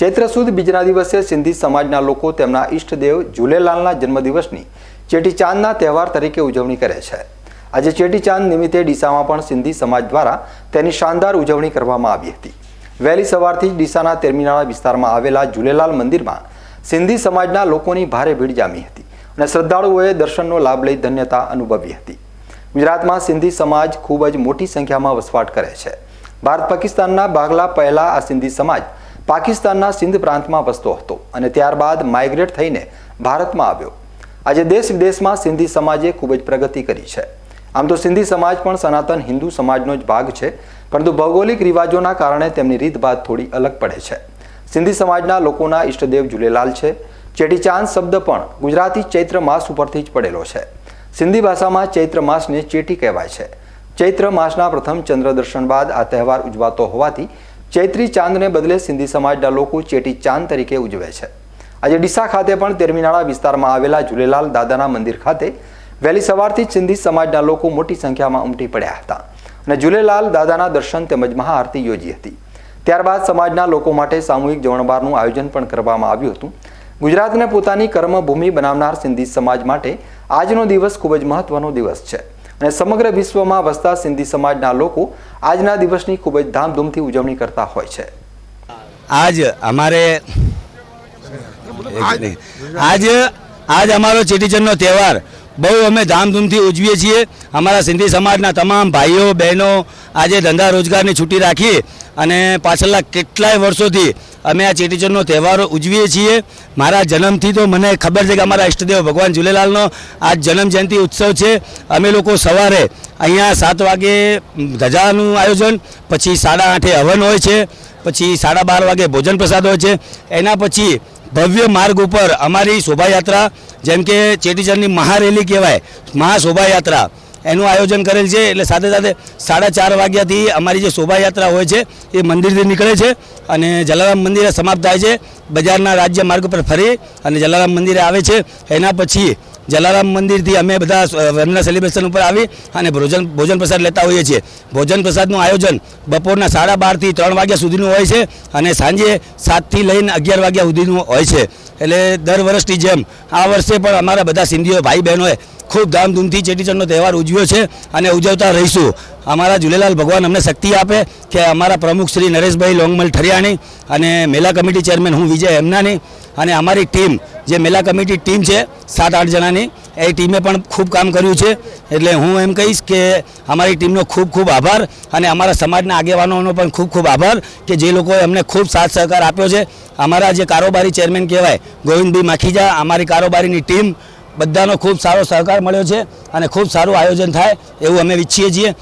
ચૈત્ર સુદ બીજના દિવસે સિંધી સમાજના લોકો તેમના ઈષ્ટદેવ ઝૂલેલાલના જન્મદિવસની ચેટીચાંદના તહેવાર તરીકે ઉજવણી કરે છે. આજે ચેટીચાંદ નિમિત્તે ડીસામાં પણ સિંધી સમાજ દ્વારા તેની શાનદાર ઉજવણી કરવામાં આવી હતી. વહેલી સવારથી જ ડીસાના તેરમીનાળા વિસ્તારમાં આવેલા ઝૂલેલાલ મંદિરમાં સિંધી સમાજના લોકોની ભારે ભીડ જામી હતી અને શ્રદ્ધાળુઓએ દર્શનનો લાભ લઈ ધન્યતા અનુભવી હતી. ગુજરાતમાં સિંધી સમાજ ખૂબ જ મોટી સંખ્યામાં વસવાટ કરે છે. ભારત પાકિસ્તાનના ભાગલા પહેલા આ સિંધી સમાજ પાકિસ્તાનના સિંધ પ્રાંતમાં વસતો હતો અને ત્યારબાદ માઇગ્રેટ થઈને ભારતમાં આવ્યો. આજે દેશ વિદેશમાં સિંધી સમાજે ખૂબ જ પ્રગતિ કરી છે. આમ તો સિંધી સમાજ પણ સનાતન હિન્દુ સમાજનો જ ભાગ છે, પરંતુ ભૌગોલિક રિવાજોના કારણે તેમની રીતભાત થોડી અલગ પડે છે. સિંધી સમાજના લોકોના ઈષ્ટદેવ ઝૂલેલાલ છે. ચેટીચાંદ શબ્દ પણ ગુજરાતી ચૈત્ર માસ ઉપરથી જ પડેલો છે. સિંધી ભાષામાં ચૈત્ર માસને ચેટી કહેવાય છે. ચૈત્ર માસના પ્રથમ ચંદ્ર દર્શન બાદ આ તહેવાર ઉજવાતો હોવાથી ચૈત્રી ચાંદને બદલે સિંધી સમાજના લોકો ચેટી ચાંદ તરીકે ઉજવે છે. આજે ડીસા ખાતે પણ તેરમીનાળા વિસ્તારમાં આવેલા ઝૂલેલાલ દાદાના મંદિર ખાતે વહેલી સવારથી જ સિંધી સમાજના લોકો મોટી સંખ્યામાં ઉમટી પડ્યા હતા અને ઝૂલેલાલ દાદાના દર્શન તેમજ મહાઆરતી યોજી હતી. ત્યારબાદ સમાજના લોકો માટે સામૂહિક જમણવારનું આયોજન પણ કરવામાં આવ્યું હતું. ગુજરાતને પોતાની કર્મભૂમિ બનાવનાર સિંધી સમાજ માટે આજનો દિવસ ખૂબ જ મહત્વનો દિવસ છે. અને સમગ્ર વિશ્વમાં વસતા સિંધી સમાજના લોકો આજના દિવસની ખૂબ જ ધામધૂમથી ઉજવણી કરતા હોય છે. આજ અમારે આજ આજ અમારો ચેટીચંડનો તહેવાર. બહુ અમે ધામધૂમથી ઉજવીએ છીએ. અમારા સિંધી સમાજના તમામ ભાઈઓ, બહેનો આજે ધંધા રોજગારની છૂટી રાખી અને પાછળના કેટલાય વર્ષોથી અમે આ ચેટીચંદનો તહેવારો ઉજવીએ છીએ. મારા જન્મથી તો મને ખબર છે કે અમારા ઈષ્ટદેવ ભગવાન ઝૂલેલાલનો આ જન્મ જયંતિ ઉત્સવ છે. અમે લોકો સવારે અહીંયા સાત વાગે ધજાનું આયોજન, પછી સાડા આઠે હવન હોય છે, પછી સાડા બાર વાગે ભોજન પ્રસાદ હોય છે. એના પછી ભવ્ય માર્ગ ઉપર અમારી શોભાયાત્રા, જેમ કે ચેટીચંદની મહારેલી કહેવાય, મહાશોભાયાત્રા. એનું આયોજન કરેલ છે. એટલે સાથે સાથે સાડા ચાર વાગ્યાથી અમારી જે શોભાયાત્રા હોય છે, એ મંદિરથી નીકળે છે અને જલારામ મંદિરે સમાપ્ત થાય છે. બજારના રાજ્ય માર્ગ પર ફરી અને જલારામ મંદિરે આવે છે. એના પછી જલારામ મંદિરથી અમે બધા વનના સેલિબ્રેશન ઉપર આવી અને ભોજન ભોજન પ્રસાદ લેતા હોઈએ છીએ. ભોજન પ્રસાદનું આયોજન બપોરના સાડા બારથી ત્રણ વાગ્યા સુધીનું હોય છે અને સાંજે સાતથી લઈને અગિયાર વાગ્યા સુધીનું હોય છે. એટલે દર વર્ષની જેમ આ વર્ષે પણ અમારા બધા સિંધીઓ ભાઈ બહેનોએ ખૂબ ધામધૂમથી ચેટીચંદનો તહેવાર ઉજવ્યો છે અને ઉજવતા રહીશું. અમારા ઝૂલેલાલ ભગવાન અમને શક્તિ આપે કે અમારા પ્રમુખ શ્રી નરેશભાઈ લોંગમલ ઠરિયાણી અને મેલા કમિટી ચેરમેન હું વિજય એમનાની અને અમારી ટીમ, જે મેલા કમિટી ટીમ છે, સાત આઠ જણાની, એ ટીમે પણ ખૂબ કામ કર્યું છે. એટલે હું એમ કહીશ કે અમારી ટીમનો ખૂબ ખૂબ આભાર અને અમારા સમાજના આગેવાનોનો પણ ખૂબ ખૂબ આભાર કે જે લોકોએ અમને ખૂબ સાથ સહકાર આપ્યો છે. અમારા જે કારોબારી ચેરમેન કહેવાય ગોવિંદભાઈ માખીજા, અમારી કારોબારીની ટીમ બધાનો ખૂબ સારો સહકાર મળ્યો છે અને ખૂબ સારું આયોજન થાય એવું અમે ઈચ્છીએ છીએ.